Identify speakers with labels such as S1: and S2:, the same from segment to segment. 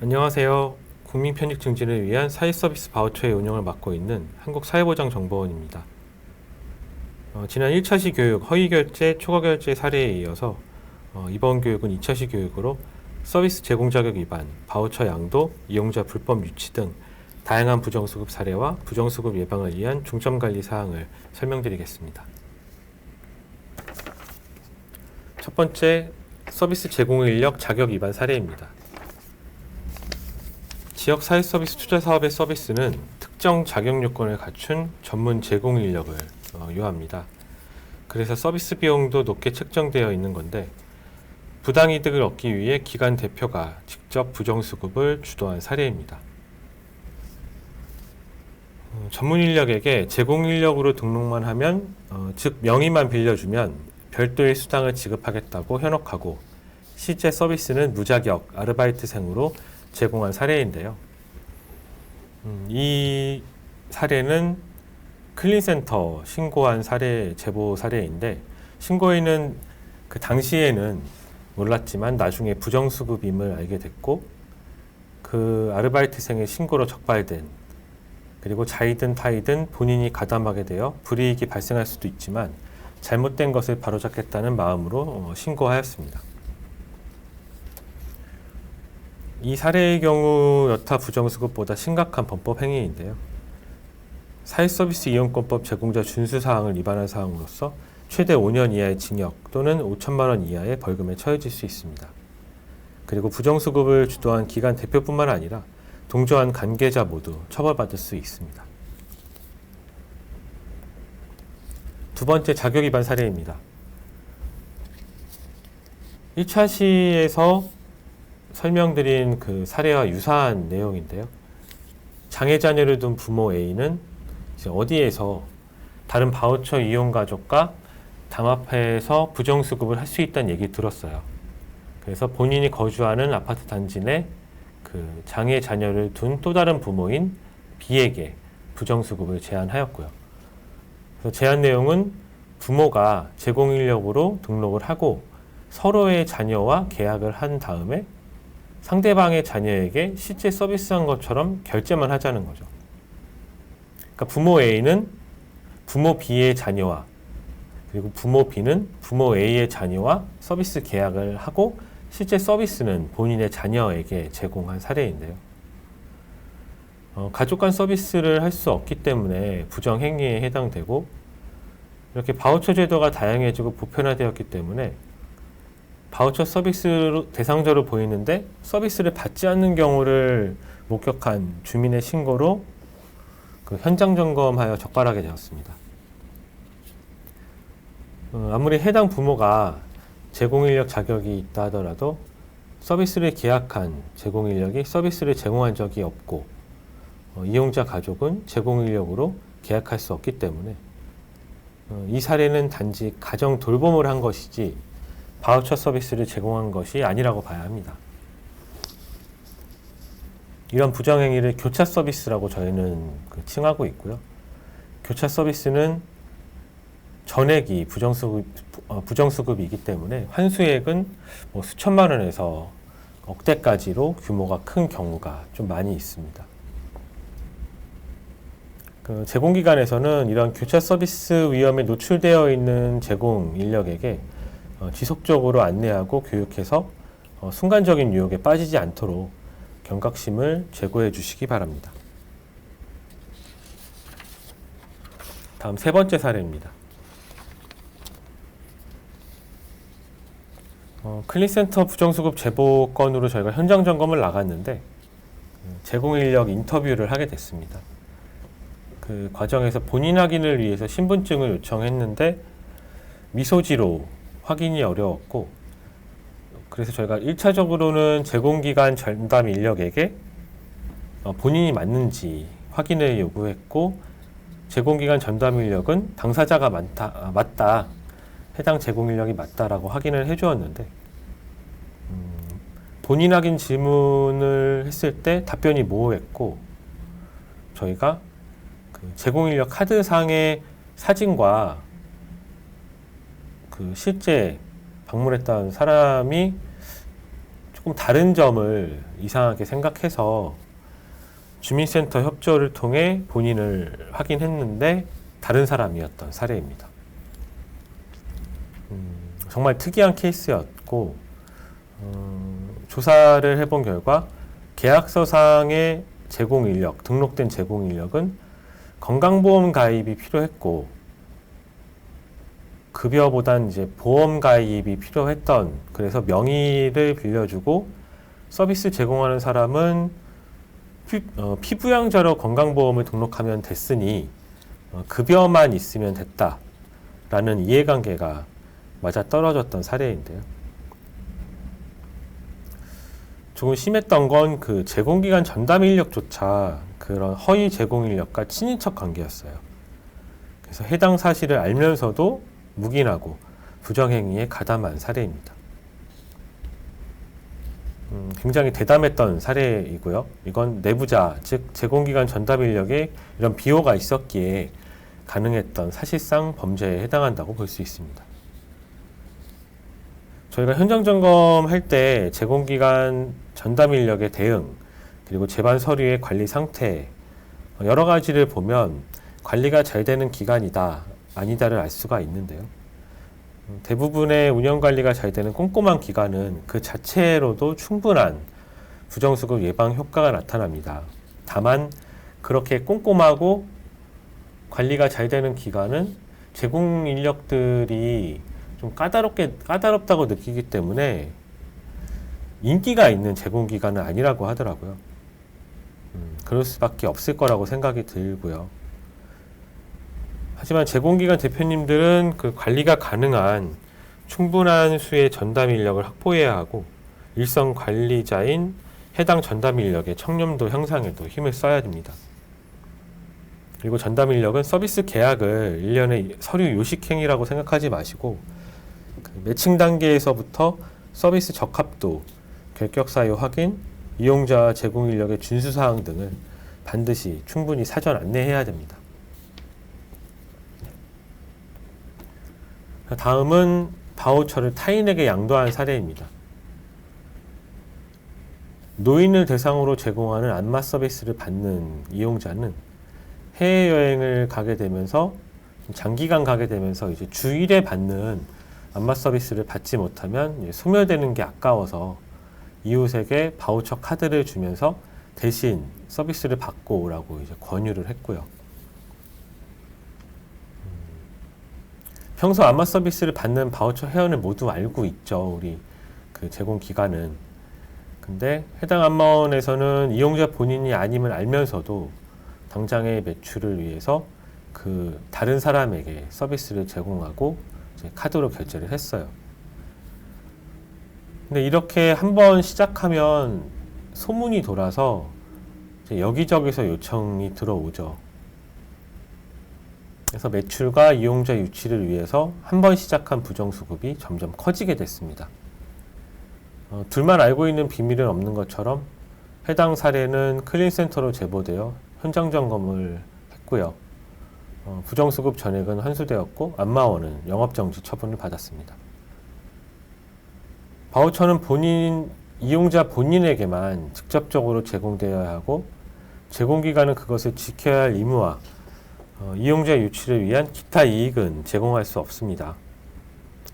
S1: 안녕하세요. 국민 편익 증진을 위한 사회 서비스 바우처의 운영을 맡고 있는 한국사회보장정보원입니다. 어, 지난 1차 시 교육 허위 결제, 초과 결제 사례에 이어서 어, 이번 교육은 2차 시 교육으로 서비스 제공 자격 위반, 바우처 양도, 이용자 불법 유치 등 다양한 부정수급 사례와 부정수급 예방을 위한 중점 관리 사항을 설명드리겠습니다. 첫 번째, 서비스 제공 인력 자격 위반 사례입니다. 지역 사회 서비스 투자 사업의 서비스는 특정 자격 요건을 갖춘 전문 제공 인력을 어, 요합니다. 그래서 서비스 비용도 높게 책정되어 있는 건데 부당 이득을 얻기 위해 기관 대표가 직접 부정 수급을 주도한 사례입니다. 어, 전문 인력에게 제공 인력으로 등록만 하면 어, 즉 명의만 빌려주면 별도의 수당을 지급하겠다고 현혹하고 실제 서비스는 무자격 아르바이트생으로 제공한 사례인데요. 음, 이 사례는 클린센터 신고한 사례 제보 사례인데 신고인은 그 당시에는 몰랐지만 나중에 부정수급임을 알게 됐고 그 아르바이트생의 신고로 적발된 그리고 자이든 타이든 본인이 가담하게 되어 불이익이 발생할 수도 있지만 잘못된 것을 바로잡겠다는 마음으로 어, 신고하였습니다. 이 사례의 경우 여타 부정수급보다 심각한 범법 행위인데요. 사회서비스 이용권법 제공자 준수 사항을 위반한 사항으로서 최대 5년 이하의 징역 또는 5천만 원 이하의 벌금에 처해질 수 있습니다. 그리고 부정수급을 주도한 기관 대표뿐만 아니라 동조한 관계자 모두 처벌받을 수 있습니다. 두 번째 자격 위반 사례입니다. 1차 시에서 설명드린 그 사례와 유사한 내용인데요. 장애 자녀를 둔 부모 A는 어디에서 다른 바우처 이용 가족과 담합해서 부정수급을 할 수 있다는 얘기 들었어요. 그래서 본인이 거주하는 아파트 단지 내 그 장애 자녀를 둔 또 다른 부모인 B에게 부정수급을 제안하였고요. 그래서 제안 내용은 부모가 제공 인력으로 등록을 하고 서로의 자녀와 계약을 한 다음에 상대방의 자녀에게 실제 서비스한 것처럼 결제만 하자는 거죠. 그러니까 부모 A는 부모 B의 자녀와 그리고 부모 B는 부모 A의 자녀와 서비스 계약을 하고 실제 서비스는 본인의 자녀에게 제공한 사례인데요. 어, 가족 간 서비스를 할 수 없기 때문에 부정 행위에 해당되고 이렇게 바우처 제도가 다양해지고 보편화되었기 때문에 바우처 서비스 대상자로 보이는데 서비스를 받지 않는 경우를 목격한 주민의 신고로 그 현장 점검하여 적발하게 되었습니다. 어, 아무리 해당 부모가 제공 인력 자격이 있다 하더라도 서비스를 계약한 제공 인력이 서비스를 제공한 적이 없고 어, 이용자 가족은 제공 인력으로 계약할 수 없기 때문에 어, 이 사례는 단지 가정 돌봄을 한 것이지 바우처 서비스를 제공한 것이 아니라고 봐야 합니다. 이런 부정행위를 교차 서비스라고 저희는 그 칭하고 있고요. 교차 서비스는 전액이 어, 부정수급이기 때문에 환수액은 뭐 수천만 원에서 억대까지로 규모가 큰 경우가 좀 많이 있습니다. 그 제공기관에서는 이런 교차 서비스 위험에 노출되어 있는 제공 인력에게 어, 지속적으로 안내하고 교육해서 어, 순간적인 유혹에 빠지지 않도록 경각심을 제고해 주시기 바랍니다. 다음 세 번째 사례입니다. 어, 클린센터 부정수급 제보 건으로 저희가 현장 점검을 나갔는데 음, 제공 인력 인터뷰를 하게 됐습니다. 그 과정에서 본인 확인을 위해서 신분증을 요청했는데 미소지로 확인이 어려웠고 그래서 저희가 1차적으로는 제공기관 전담 인력에게 어, 본인이 맞는지 확인을 요구했고 제공기관 전담 인력은 당사자가 많다, 아, 맞다. 해당 제공 인력이 맞다라고 확인을 해주었는데 음, 본인 확인 질문을 했을 때 답변이 모호했고 저희가 그 제공 인력 카드 상의 사진과 그 실제 방문했던 사람이 조금 다른 점을 이상하게 생각해서 주민센터 협조를 통해 본인을 확인했는데 다른 사람이었던 사례입니다. 음, 정말 특이한 케이스였고 음, 조사를 해본 결과 계약서상의 제공 인력, 등록된 제공 인력은 건강보험 가입이 필요했고 급여보단 이제 보험 가입이 필요했던 그래서 명의를 빌려주고 서비스 제공하는 사람은 피, 어, 피부양자로 건강보험을 등록하면 됐으니 어, 급여만 있으면 됐다라는 이해관계가 맞아 떨어졌던 사례인데요. 조금 심했던 건 그 제공기관 전담 인력조차 그런 허위 제공 인력과 친인척 관계였어요. 그래서 해당 사실을 알면서도 묵인하고 부정행위에 가담한 사례입니다. 음, 굉장히 대담했던 사례이고요. 이건 내부자, 즉 제공기관 전담 인력에 이런 비호가 있었기에 가능했던 사실상 범죄에 해당한다고 볼 수 있습니다. 저희가 현장 점검할 때 제공기관 전담 인력의 대응, 그리고 제반 서류의 관리 상태, 여러 가지를 보면 관리가 잘 되는 기관이다, 아니다를 알 수가 있는데요. 음, 대부분의 운영 관리가 잘 되는 꼼꼼한 기관은 그 자체로도 충분한 부정수급 예방 효과가 나타납니다. 다만 그렇게 꼼꼼하고 관리가 잘 되는 기관은 제공 인력들이 좀 까다롭게 까다롭다고 느끼기 때문에 인기가 있는 제공 기관은 아니라고 하더라고요. 음, 그럴 수밖에 없을 거라고 생각이 들고요. 하지만 제공기관 대표님들은 그 관리가 가능한 충분한 수의 전담 인력을 확보해야 하고 일선 관리자인 해당 전담 인력의 청렴도 향상에도 힘을 써야 됩니다. 그리고 전담 인력은 서비스 계약을 일련의 서류 요식행위라고 생각하지 마시고 그 매칭 단계에서부터 서비스 적합도, 결격 사유 확인, 이용자 제공 인력의 준수 사항 등을 반드시 충분히 사전 안내해야 됩니다. 다음은 바우처를 타인에게 양도한 사례입니다. 노인을 대상으로 제공하는 안마 서비스를 받는 이용자는 해외여행을 가게 되면서 장기간 가게 되면서 이제 주일에 받는 안마 서비스를 받지 못하면 소멸되는 게 아까워서 이웃에게 바우처 카드를 주면서 대신 서비스를 받고 오라고 이제 권유를 했고요. 평소 안마 서비스를 받는 바우처 회원을 모두 알고 있죠. 우리 그 제공 기관은. 근데 해당 안마원에서는 이용자 본인이 아님을 알면서도 당장의 매출을 위해서 그 다른 사람에게 서비스를 제공하고 카드로 결제를 했어요. 근데 이렇게 한번 시작하면 소문이 돌아서 여기저기서 요청이 들어오죠. 그래서 매출과 이용자 유치를 위해서 한 번 시작한 부정수급이 점점 커지게 됐습니다. 어, 둘만 알고 있는 비밀은 없는 것처럼 해당 사례는 클린센터로 제보되어 현장 점검을 했고요. 어, 부정수급 전액은 환수되었고 안마원은 영업정지 처분을 받았습니다. 바우처는 본인 이용자 본인에게만 직접적으로 제공되어야 하고 제공기관은 그것을 지켜야 할 의무와 어, 이용자 유치를 위한 기타 이익은 제공할 수 없습니다.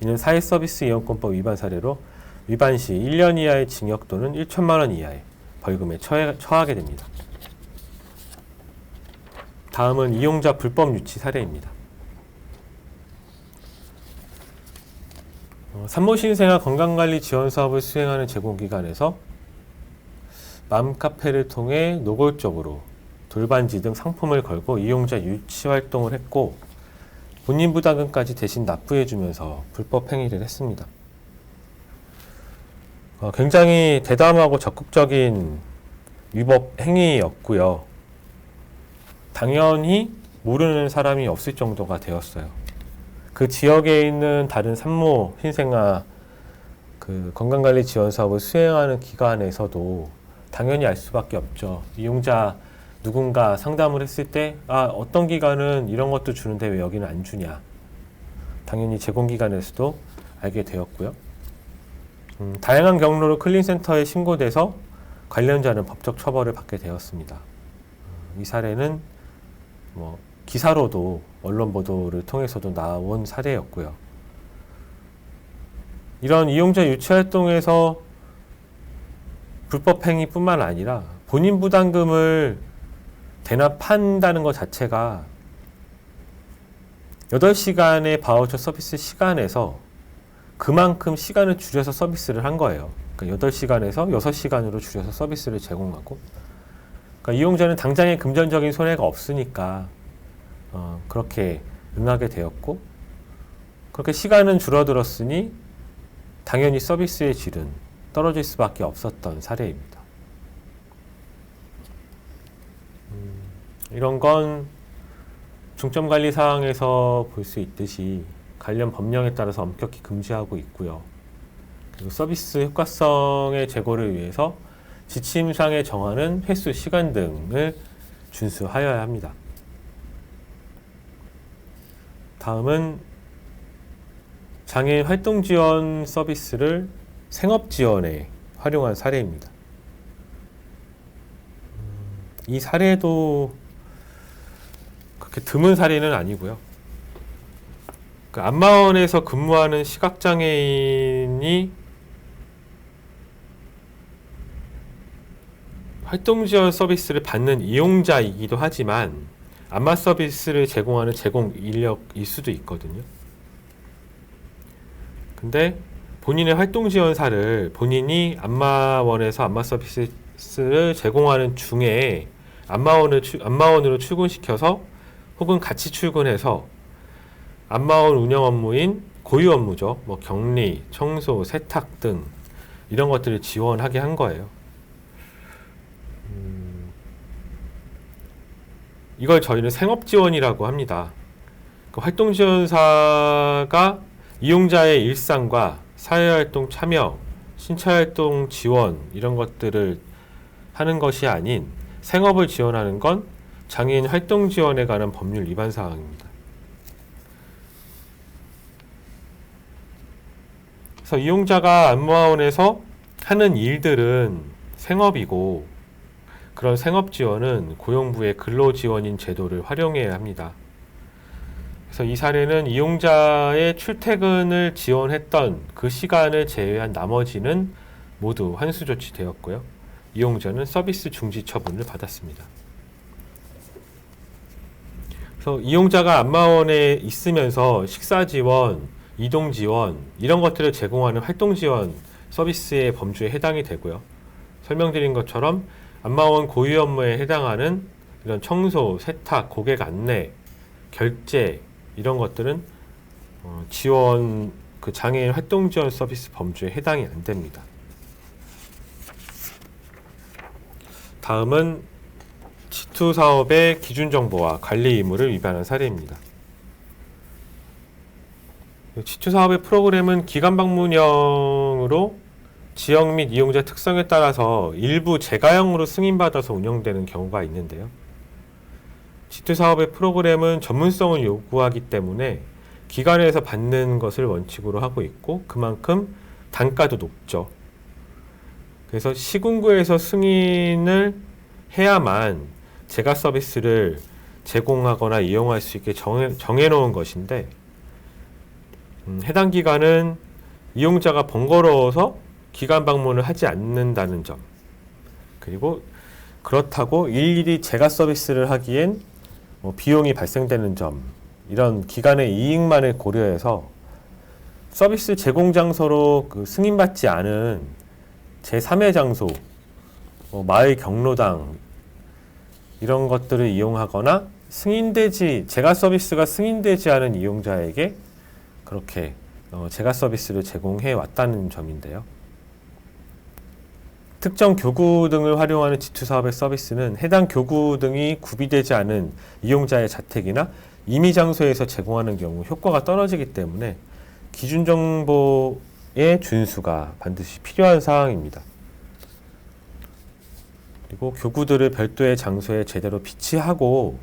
S1: 이는 사회서비스 이용권법 위반 사례로 위반 시 1년 이하의 징역 또는 1천만 원 이하의 벌금에 처해, 처하게 됩니다. 다음은 이용자 불법 유치 사례입니다. 어, 산모신생아 건강관리 지원 사업을 수행하는 제공기관에서 맘카페를 통해 노골적으로 돌반지 등 상품을 걸고 이용자 유치 활동을 했고 본인 부담금까지 대신 납부해주면서 불법 행위를 했습니다. 어, 굉장히 대담하고 적극적인 위법 행위였고요. 당연히 모르는 사람이 없을 정도가 되었어요. 그 지역에 있는 다른 산모 신생아 그 건강관리 지원 사업을 수행하는 기관에서도 당연히 알 수밖에 없죠. 이용자 누군가 상담을 했을 때, 아, 어떤 기관은 이런 것도 주는데 왜 여기는 안 주냐. 당연히 제공기관에서도 알게 되었고요. 음, 다양한 경로로 클린센터에 신고돼서 관련자는 법적 처벌을 받게 되었습니다. 음, 이 사례는 뭐 기사로도 언론 보도를 통해서도 나온 사례였고요. 이런 이용자 유치 활동에서 불법 행위뿐만 아니라 본인 부담금을 대납한다는 것 자체가 8시간의 바우처 서비스 시간에서 그만큼 시간을 줄여서 서비스를 한 거예요. 그러니까 8시간에서 6시간으로 줄여서 서비스를 제공하고 그러니까 이용자는 당장의 금전적인 손해가 없으니까 어, 그렇게 응하게 되었고 그렇게 시간은 줄어들었으니 당연히 서비스의 질은 떨어질 수밖에 없었던 사례입니다. 이런 건 중점 관리 사항에서 볼 수 있듯이 관련 법령에 따라서 엄격히 금지하고 있고요. 그리고 서비스 효과성의 제고를 위해서 지침상에 정하는 횟수, 시간 등을 준수하여야 합니다. 다음은 장애인 활동 지원 서비스를 생업 지원에 활용한 사례입니다. 음, 이 사례도 그렇게 드문 사례는 아니고요. 그 안마원에서 근무하는 시각장애인이 활동 지원 서비스를 받는 이용자이기도 하지만 안마 서비스를 제공하는 제공 인력일 수도 있거든요. 근데 본인의 활동 지원사를 본인이 안마원에서 안마 서비스를 제공하는 중에 안마원을 안마원으로 출근시켜서 혹은 같이 출근해서 안마원 운영 업무인 고유 업무죠. 뭐 격리, 청소, 세탁 등 이런 것들을 지원하게 한 거예요. 음, 이걸 저희는 생업 지원이라고 합니다. 그 활동 지원사가 이용자의 일상과 사회활동 참여, 신체활동 지원 이런 것들을 하는 것이 아닌 생업을 지원하는 건 장애인 활동 지원에 관한 법률 위반 사항입니다. 그래서 이용자가 안마원에서 하는 일들은 생업이고 그런 생업 지원은 고용부의 근로 지원인 제도를 활용해야 합니다. 그래서 이 사례는 이용자의 출퇴근을 지원했던 그 시간을 제외한 나머지는 모두 환수 조치되었고요. 이용자는 서비스 중지 처분을 받았습니다. 그래서 이용자가 안마원에 있으면서 식사 지원, 이동 지원 이런 것들을 제공하는 활동 지원 서비스의 범주에 해당이 되고요. 설명드린 것처럼 안마원 고유 업무에 해당하는 이런 청소, 세탁, 고객 안내, 결제 이런 것들은 어, 지원 그 장애인 활동 지원 서비스 범주에 해당이 안 됩니다. 다음은 G2 사업의 기준 정보와 관리 의무를 위반한 사례입니다. G2 사업의 프로그램은 기간 방문형으로 지역 및 이용자 특성에 따라서 일부 재가형으로 승인받아서 운영되는 경우가 있는데요. G2 사업의 프로그램은 전문성을 요구하기 때문에 기관에서 받는 것을 원칙으로 하고 있고 그만큼 단가도 높죠. 그래서 시군구에서 승인을 해야만 제가 서비스를 제공하거나 이용할 수 있게 정해, 정해놓은 것인데 음, 해당 기관은 이용자가 번거로워서 기관 방문을 하지 않는다는 점. 그리고 그렇다고 일일이 제가 서비스를 하기엔 뭐 비용이 발생되는 점 이런 기관의 이익만을 고려해서 서비스 제공 장소로 그 승인받지 않은 제3의 장소, 뭐 마을 경로당 이런 것들을 이용하거나 승인되지 제가 서비스가 승인되지 않은 이용자에게 그렇게 어, 제가 서비스를 제공해 왔다는 점인데요. 특정 교구 등을 활용하는 G2 사업의 서비스는 해당 교구 등이 구비되지 않은 이용자의 자택이나 임의 장소에서 제공하는 경우 효과가 떨어지기 때문에 기준 정보의 준수가 반드시 필요한 사항입니다. 그리고 교구들을 별도의 장소에 제대로 비치하고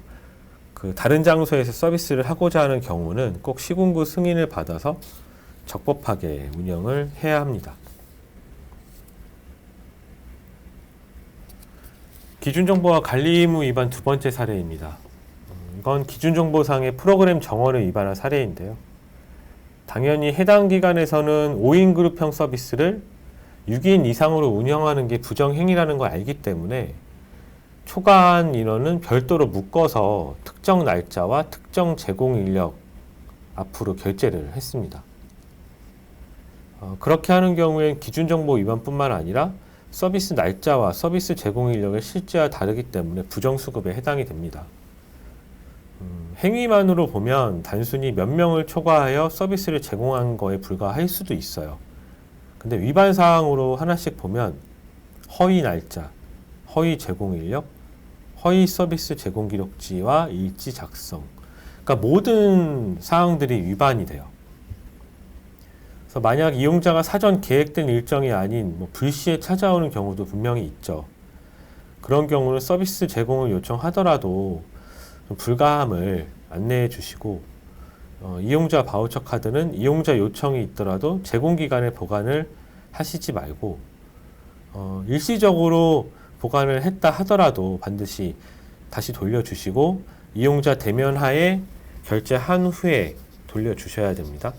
S1: 그 다른 장소에서 서비스를 하고자 하는 경우는 꼭 시군구 승인을 받아서 적법하게 운영을 해야 합니다. 기준정보와 관리 의무 위반 두 번째 사례입니다. 음, 이건 기준정보상의 프로그램 정원을 위반한 사례인데요. 당연히 해당 기관에서는 5인 그룹형 서비스를 6인 이상으로 운영하는 게 부정행위라는 걸 알기 때문에 초과한 인원은 별도로 묶어서 특정 날짜와 특정 제공 인력 앞으로 결제를 했습니다. 어, 그렇게 하는 경우엔 기준 정보 위반뿐만 아니라 서비스 날짜와 서비스 제공 인력의 실제와 다르기 때문에 부정수급에 해당이 됩니다. 음, 행위만으로 보면 단순히 몇 명을 초과하여 서비스를 제공한 거에 불과할 수도 있어요. 근데 위반 사항으로 하나씩 보면 허위 날짜, 허위 제공 인력, 허위 서비스 제공 기록지와 일지 작성. 그러니까 모든 사항들이 위반이 돼요. 그래서 만약 이용자가 사전 계획된 일정이 아닌 뭐 불시에 찾아오는 경우도 분명히 있죠. 그런 경우는 서비스 제공을 요청하더라도 좀 불가함을 안내해 주시고 어, 이용자 바우처 카드는 이용자 요청이 있더라도 제공 기간에 보관을 하시지 말고 어, 일시적으로 보관을 했다 하더라도 반드시 다시 돌려주시고 이용자 대면 하에 결제한 후에 돌려주셔야 됩니다.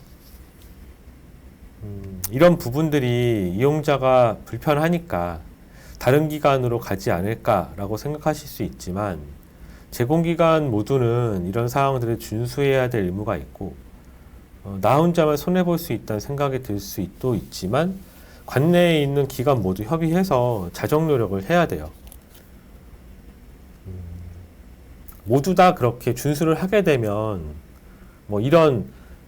S1: 음, 이런 부분들이 이용자가 불편하니까 다른 기관으로 가지 않을까라고 생각하실 수 있지만 제공기관 모두는 이런 상황들을 준수해야 될 의무가 있고 어, 나 혼자만 손해볼 수 있다는 생각이 들 수도 있지만 관내에 있는 기관 모두 협의해서 자정 노력을 해야 돼요. 음, 모두 다 그렇게 준수를 하게 되면 뭐 이런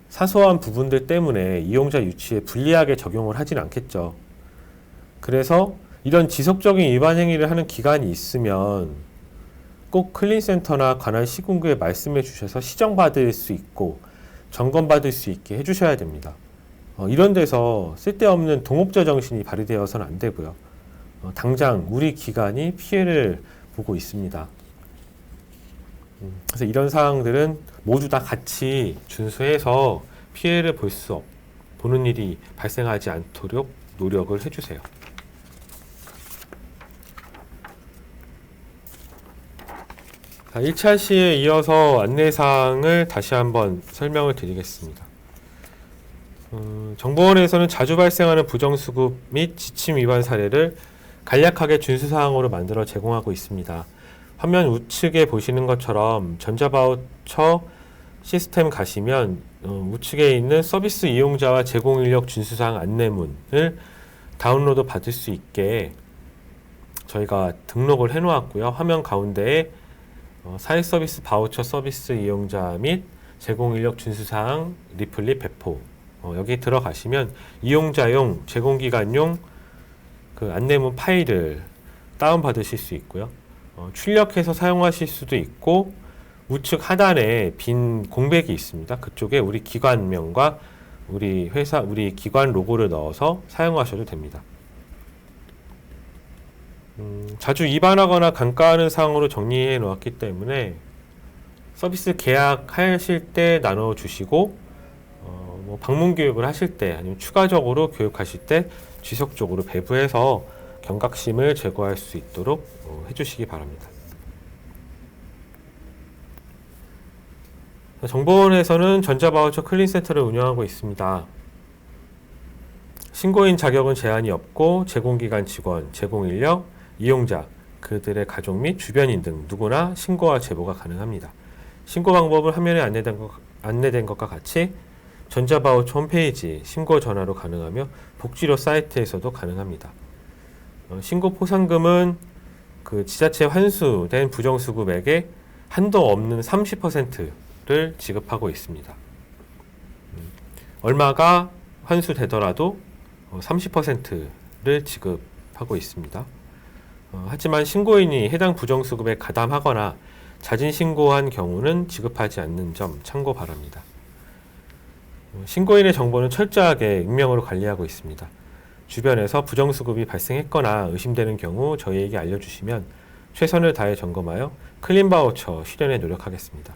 S1: 사소한 부분들 때문에 이용자 유치에 불리하게 적용을 하진 않겠죠. 그래서 이런 지속적인 위반 행위를 하는 기관이 있으면 꼭 클린센터나 관할 시군구에 말씀해 주셔서 시정받을 수 있고 점검받을 수 있게 해주셔야 됩니다. 어, 이런 데서 쓸데없는 동업자 정신이 발휘되어서는 안 되고요. 어, 당장 우리 기관이 피해를 보고 있습니다. 음, 그래서 이런 사항들은 모두 다 같이 준수해서 피해를 볼 수 없, 보는 일이 발생하지 않도록 노력을 해주세요. 자, 1차 시에 이어서 안내사항을 다시 한번 설명을 드리겠습니다. 음, 정보원에서는 자주 발생하는 부정수급 및 지침 위반 사례를 간략하게 준수사항으로 만들어 제공하고 있습니다. 화면 우측에 보시는 것처럼 전자바우처 시스템 가시면 어, 우측에 있는 서비스 이용자와 제공 인력 준수사항 안내문을 다운로드 받을 수 있게 저희가 등록을 해 놓았고요. 화면 가운데에 어, 사회 서비스 바우처 서비스 이용자 및 제공 인력 준수사항 리플릿 배포 어, 여기 들어가시면 이용자용 제공기관용 그 안내문 파일을 다운 받으실 수 있고요. 어, 출력해서 사용하실 수도 있고 우측 하단에 빈 공백이 있습니다. 그쪽에 우리 기관명과 우리 회사 우리 기관 로고를 넣어서 사용하셔도 됩니다. 음, 자주 위반하거나 간과하는 사항으로 정리해 놓았기 때문에 서비스 계약하실 때 나눠 주시고 어, 뭐 방문 교육을 하실 때 아니면 추가적으로 교육하실 때 지속적으로 배부해서 경각심을 제거할 수 있도록 어, 해주시기 바랍니다. 정보원에서는 전자바우처 클린센터를 운영하고 있습니다. 신고인 자격은 제한이 없고 제공기관 직원, 제공인력, 이용자, 그들의 가족 및 주변인 등 누구나 신고와 제보가 가능합니다. 신고 방법은 화면에 안내된, 것, 안내된 것과 같이 전자바우처 홈페이지 신고 전화로 가능하며 복지료 사이트에서도 가능합니다. 어, 신고 포상금은 그 지자체 환수된 부정수급액에 한도 없는 30%를 지급하고 있습니다. 음, 얼마가 환수되더라도 30%를 어, 지급하고 있습니다. 어, 하지만 신고인이 해당 부정수급에 가담하거나 자진 신고한 경우는 지급하지 않는 점 참고 바랍니다. 어, 신고인의 정보는 철저하게 익명으로 관리하고 있습니다. 주변에서 부정수급이 발생했거나 의심되는 경우 저희에게 알려주시면 최선을 다해 점검하여 클린 바우처 실현에 노력하겠습니다.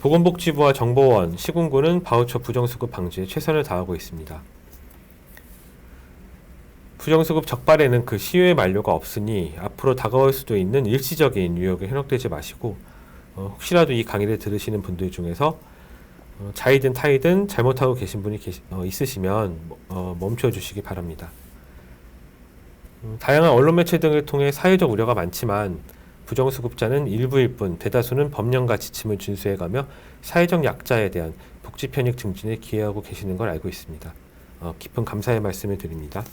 S1: 보건복지부와 정보원, 시군구는 바우처 부정수급 방지에 최선을 다하고 있습니다. 부정수급 적발에는 그 시효의 만료가 없으니 앞으로 다가올 수도 있는 일시적인 유혹에 현혹되지 마시고 어, 혹시라도 이 강의를 들으시는 분들 중에서 어, 자이든 타이든 잘못하고 계신 분이 계시, 어, 있으시면 어, 멈춰 주시기 바랍니다. 음, 다양한 언론 매체 등을 통해 사회적 우려가 많지만 부정수급자는 일부일 뿐 대다수는 법령과 지침을 준수해가며 사회적 약자에 대한 복지 편익 증진에 기여하고 계시는 걸 알고 있습니다. 어, 깊은 감사의 말씀을 드립니다.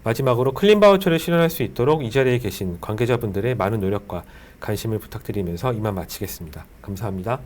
S1: 음, 마지막으로 클린 바우처를 실현할 수 있도록 이 자리에 계신 관계자분들의 많은 노력과 관심을 부탁드리면서 이만 마치겠습니다. 감사합니다.